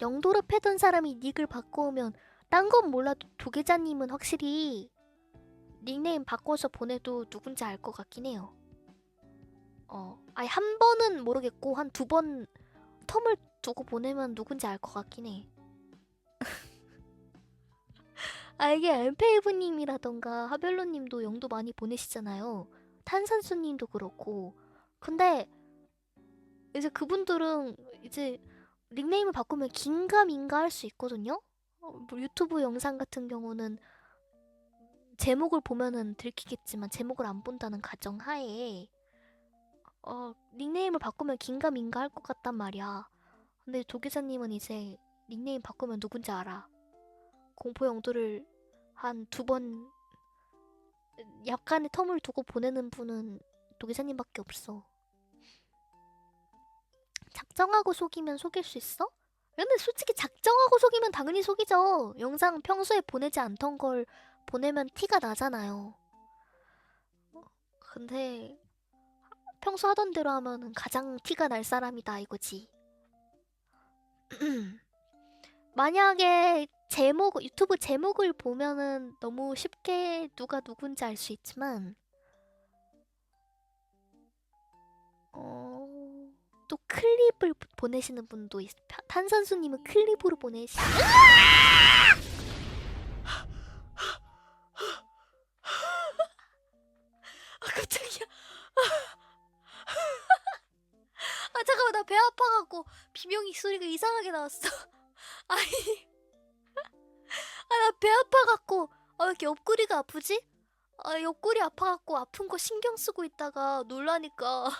영도로 패던 사람이 닉을 바꿔오면 딴 건 몰라도 도계자님은 확실히 닉네임 바꿔서 보내도 누군지 알 것 같긴 해요. 어, 아니 한 번은 모르겠고 한 두 번 텀을 두고 보내면 누군지 알 것 같긴 해. 아 이게 엠페이브님이라던가 하벨로님도 영도 많이 보내시잖아요. 탄산수님도 그렇고. 근데 이제 그분들은 이제 닉네임을 바꾸면 긴가민가 할 수 있거든요. 어, 뭐 유튜브 영상 같은 경우는 제목을 보면은 들키겠지만 제목을 안 본다는 가정 하에 어, 닉네임을 바꾸면 긴가민가 할 것 같단 말이야. 근데 도기자님은 이제 닉네임 바꾸면 누군지 알아. 공포 영도를 한 두 번 약간의 텀을 두고 보내는 분은 도기자님밖에 없어. 작정하고 속이면 속일 수 있어? 근데 솔직히 작정하고 속이면 당연히 속이죠. 영상 평소에 보내지 않던 걸 보내면 티가 나잖아요. 어, 근데 평소 하던 대로 하면은 가장 티가 날 사람이다 이거지. 만약에 제목 유튜브 제목을 보면은 너무 쉽게 누가 누군지 알 수 있지만 클립을 보- 보내시는 분도 있. 타- 탄산수님은 클립으로 보내시. 아 깜짝이야. 아 잠깐만 나 배 아파갖고 비명이 소리가 이상하게 나왔어. 아니. 아 나 배 아파갖고 아왜 이렇게 옆구리가 아프지? 아 옆구리 아파갖고 아픈 거 신경 쓰고 있다가 놀라니까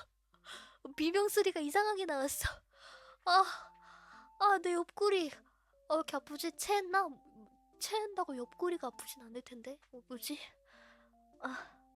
비명 소리가 이상하게 나왔어. 아, 아, 내 옆구리. 아, 왜 이렇게 아프지? 체했나? 체한다고 옆구리가 아프진 않을 텐데. 어, 뭐지? 아,